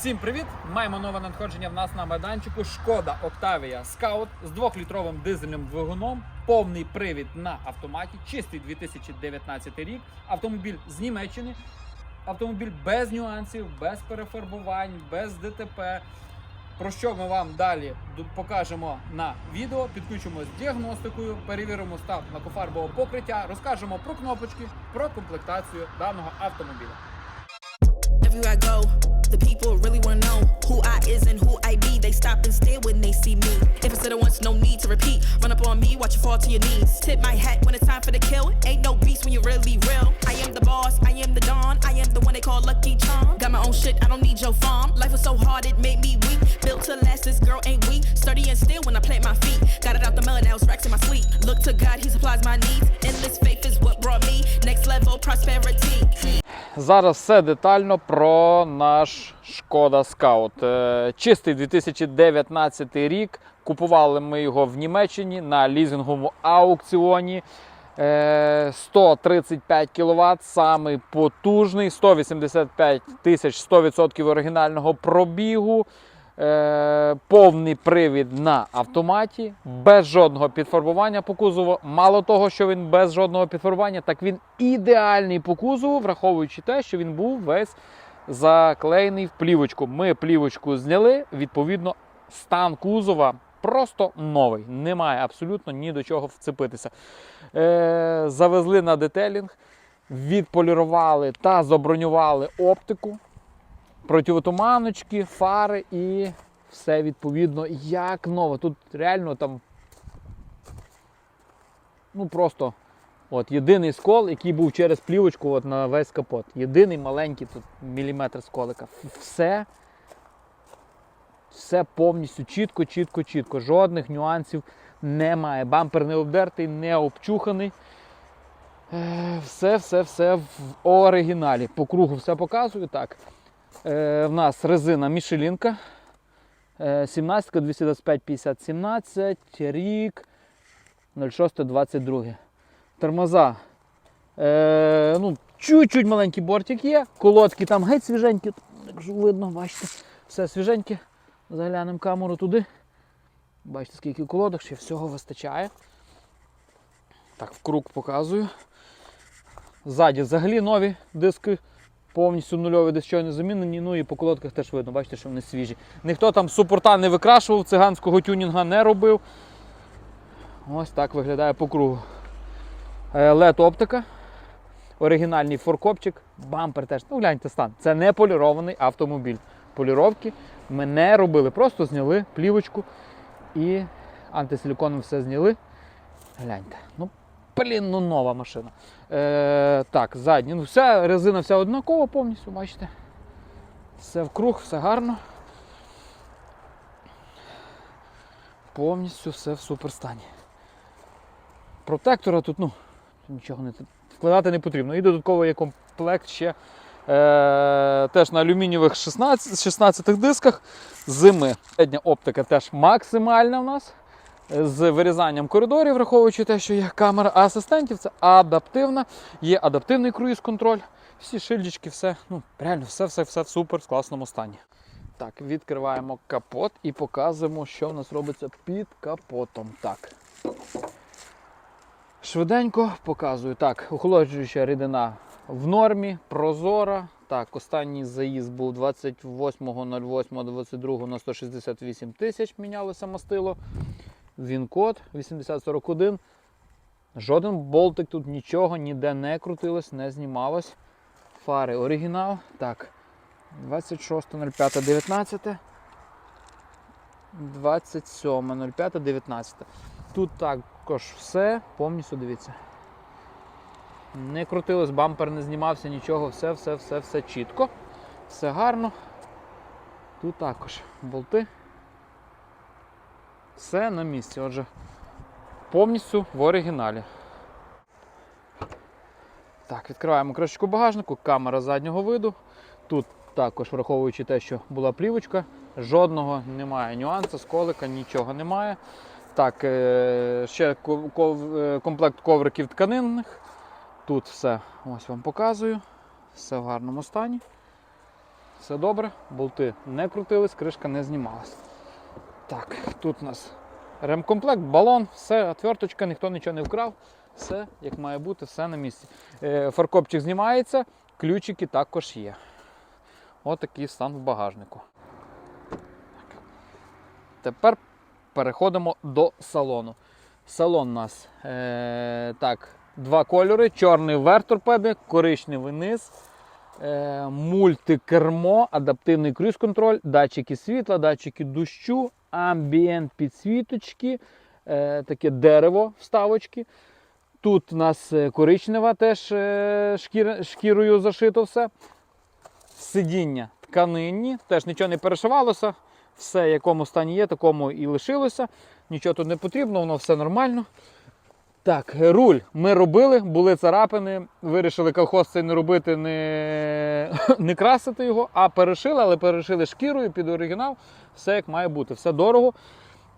Всім привіт! Маємо нове надходження в нас на майданчику. Шкода Octavia Scout з 2-літровим дизельним двигуном, повний привід на автоматі, чистий 2019 рік. Автомобіль з Німеччини. Автомобіль без нюансів, без перефарбувань, без ДТП. Про що ми вам далі покажемо на відео, підключимо з діагностикою, перевіримо стан лакофарбового покриття, розкажемо про кнопочки, про комплектацію даного автомобіля. Everywhere I go, the people really wanna know who I is and who I be. They stop and stare when they see me. If I said it once, no need to repeat. Run up on me, watch you fall to your knees. Tip my hat when it's time for the kill. Ain't no beast when you're really real. I am the boss, I am the dawn. I am the one they call Lucky Charm. Got my own shit, I don't need your farm. Life was so hard, it made me weak. Built to last, this girl ain't weak. Sturdy and still when I plant my feet. Got it out the mud, now it's racks in my sleep. Look to God, He supplies my needs. Endless faith is what brought me next level prosperity. Зараз все детально про наш Шкода Скаут. Е, Чистий 2019 рік. Купували ми його в Німеччині на лізинговому аукціоні. Е, 135 кВт, самий потужний, 185 тисяч 100% оригінального пробігу. Е, повний привід на автоматі, без жодного підфарбування по кузову. Мало того, що він без жодного підфарбування, так він ідеальний по кузову, враховуючи те, що він був весь заклеєний в плівочку. Ми плівочку зняли, відповідно, стан кузова просто новий. Немає абсолютно ні до чого вцепитися. Е, завезли на детелінг, відполірували та забронювали оптику противотуманочки, фари і все відповідно як нове. Тут реально там ну просто от єдиний скол, який був через плівочку от на весь капот. Єдиний маленький тут міліметр сколика. Все, все повністю чітко, чітко, чітко. Жодних нюансів немає. Бампер не обдертий, не обчуханий. Е, Все, все, все в оригіналі. По кругу все показую. Так. Е, в нас резина Мішелінка. Е, 17 225 50 17 рік 06 22. Тормоза. Е, ну, чуть-чуть маленький бортик є. Колодки там геть свіженькі. Якщо видно, бачите, все свіженьке. Заглянемо камеру туди. Бачите, скільки колодок, ще всього вистачає. Так, в круг показую. Ззаді взагалі нові диски повністю нульові десь щойно замінені. Ну і по колодках теж видно, бачите, що вони свіжі. Ніхто там супорта не викрашував, циганського тюнінга не робив. Ось так виглядає по кругу. led оптика, оригінальний форкопчик, бампер теж. Ну, гляньте стан. Це не полірований автомобіль. Поліровки ми не робили, просто зняли плівочку і антисиліконом все зняли. Гляньте. Ну, блін, ну нова машина. Е, так, задні. Ну, вся резина вся однакова повністю, бачите. Все вкруг, все гарно. Повністю все в суперстані. Протектора тут, ну, нічого не вкладати не потрібно. І додатково є комплект ще е, теж на алюмінієвих 16 16 дисках зими. Середня оптика теж максимальна у нас з вирізанням коридорів, враховуючи те, що є камера асистентів, це адаптивна, є адаптивний круїз-контроль, всі шильдички, все, ну, реально, все, все, все в супер в класному стані. Так, відкриваємо капот і показуємо, що в нас робиться під капотом. Так. Швиденько показую. Так, охолоджуюча рідина в нормі, прозора. Так, останній заїзд був 28.08.22 на 168 тисяч мінялося мастило. Він-код 8041. Жоден болтик тут нічого ніде не крутилось, не знімалось. Фари оригінал. Так. 26.05.19. 27.05.19. Тут також все, повністю дивіться. Не крутилось, бампер не знімався, нічого, все, все, все, все чітко. Все гарно. Тут також болти. Все на місці. Отже, повністю в оригіналі. Так, відкриваємо кришечку багажнику, камера заднього виду. Тут також, враховуючи те, що була плівочка, жодного немає нюансу, сколика, нічого немає. Так, е, ще е, комплект ковриків тканинних. Тут все ось вам показую. Все в гарному стані. Все добре, болти не крутились, кришка не знімалась. Так, тут у нас ремкомплект, балон, все, отверточка, ніхто нічого не вкрав. Все як має бути, все на місці. Е, фаркопчик знімається, ключики також є. Отакий стан в багажнику. Так. Тепер переходимо до салону. Салон у нас е, так, два кольори: чорний верх торпеди, коричневий низ, е, мультикермо, адаптивний круїз-контроль, датчики світла, датчики дощу, амбієнт підсвіточки, е, таке дерево вставочки. Тут у нас е, коричнева, теж е, шкір, шкірою зашито все. Сидіння тканинні, теж нічого не перешивалося. Все, якому стані є, такому і лишилося. Нічого тут не потрібно, воно все нормально. Так, руль ми робили, були царапини. Вирішили колхоз цей не робити, не, не красити його, а перешили, але перешили шкірою під оригінал. Все як має бути, все дорого.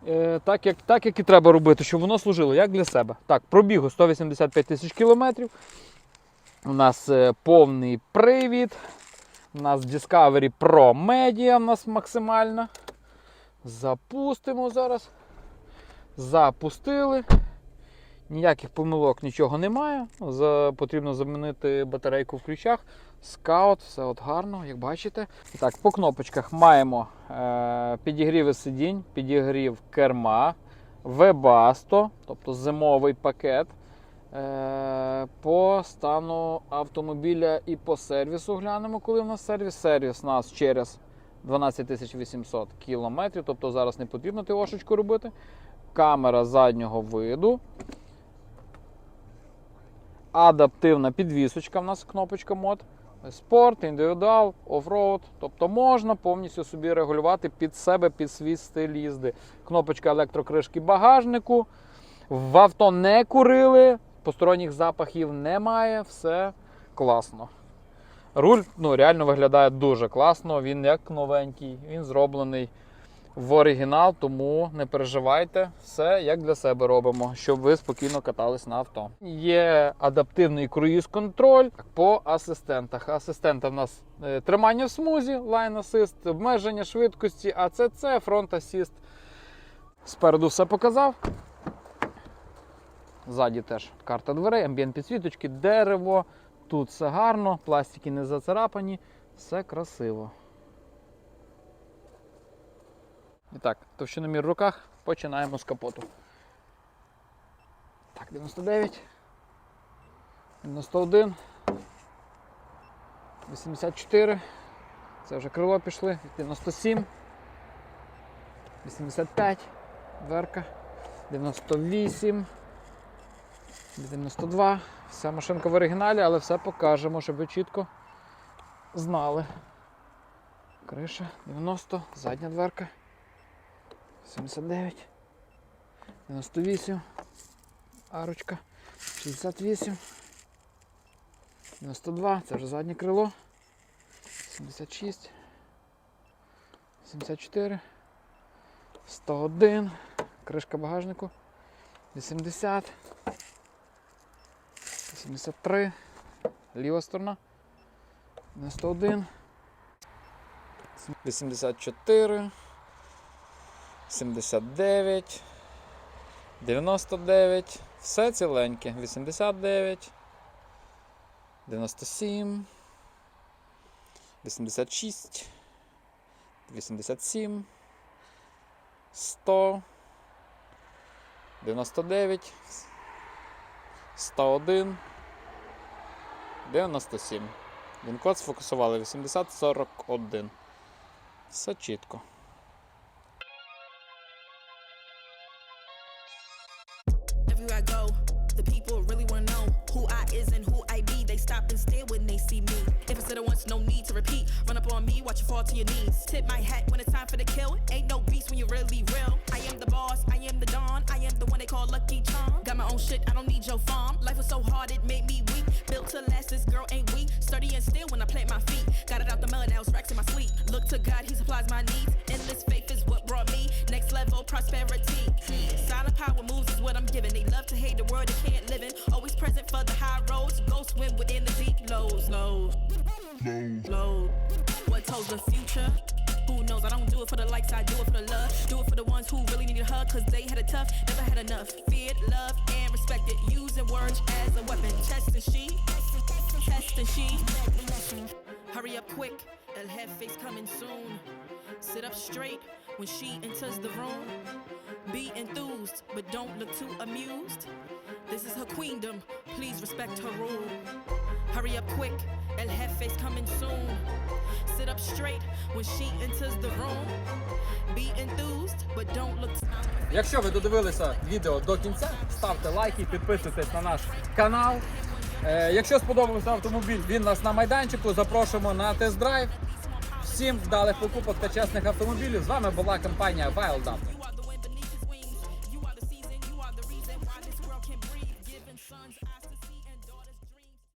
Е, так, як, так як і треба робити, щоб воно служило як для себе. Так, пробігу 185 тисяч кілометрів. У нас е, повний привід. У нас Discovery Pro Media у нас максимальна. Запустимо зараз. Запустили. Ніяких помилок, нічого немає. За, потрібно замінити батарейку в ключах. Скаут, все от гарно, як бачите. Так, по кнопочках маємо е, підігріви сидінь, підігрів керма, Webasto, тобто зимовий пакет. Е, по стану автомобіля і по сервісу глянемо, коли в нас сервіс. Сервіс у нас через 12 800 кілометрів, тобто зараз не потрібно ТОшечку робити. Камера заднього виду. Адаптивна підвісочка, в нас кнопочка мод. Спорт, індивідуал, офроуд. Тобто можна повністю собі регулювати під себе, під свій стиль їзди. Кнопочка електрокришки багажнику. В авто не курили, посторонніх запахів немає, все класно. Руль ну, реально виглядає дуже класно, він як новенький, він зроблений в оригінал, тому не переживайте, все як для себе робимо, щоб ви спокійно катались на авто. Є адаптивний круїз-контроль по асистентах. Асистента в нас е, тримання в смузі, Assist, обмеження швидкості, ACC, Front Assist. Спереду все показав. Ззаді теж карта дверей, амбієнт підсвіточки, дерево. Тут все гарно, пластики не зацарапані, все красиво. І так, товщиномір в руках, починаємо з капоту. Так, 99, 91, 84. Це вже крило пішли, 97, 85, дверка, 98. 92. Вся машинка в оригіналі, але все покажемо, щоб ви чітко знали. Криша 90, задня дверка. 79. 98. Арочка. 68. 92. Це вже заднє крило. 76. 74. 101. Кришка багажнику. 80. 73, ліва сторона, 91, 84, 79, 99, все ціленьке, 89, 97, 86, 87, 100, 99, 101, 97. Він код сфокусували 8041. Все чітко. No need to repeat. Run up on me, watch you fall to your knees. Tip my hat when it's time for the kill. Ain't no beast when you're really real. I am the boss, I am the dawn, I am the one they call Lucky Charm. Got my own shit, I don't need your farm. Life was so hard, it made me weak. Built to last, this girl ain't weak. Sturdy and still when I plant my feet. Got it out the mud, now it's racks in my sleep. Look to God, He supplies my needs. Endless faith is what brought me next level prosperity. Silent power moves is what I'm giving. They love to hate the world they can't live in. Always present for the high roads. Go swim within the deep lows. lows. Load. What told the future? Who knows? I don't do it for the likes, I do it for the love. Do it for the ones who really need a hug, cause they had it tough, never had enough. Feared, loved, and respected. Using words as a weapon. Test and she, test and she. Hurry up quick, El Jefe's coming soon. Sit up straight when she enters the room. Be enthused, but don't look too amused. This is her queendom, please respect her rule. Hurry up quick, El Jefe's coming soon. Sit up straight when she enters the room. Be enthused, but don't look Якщо ви додивилися відео до кінця, ставте лайки, підписуйтесь на наш канал. Е, якщо сподобався автомобіль, він нас на майданчику. Запрошуємо на тест-драйв. Всім вдалих покупок та чесних автомобілів. З вами була компанія Wild Auto.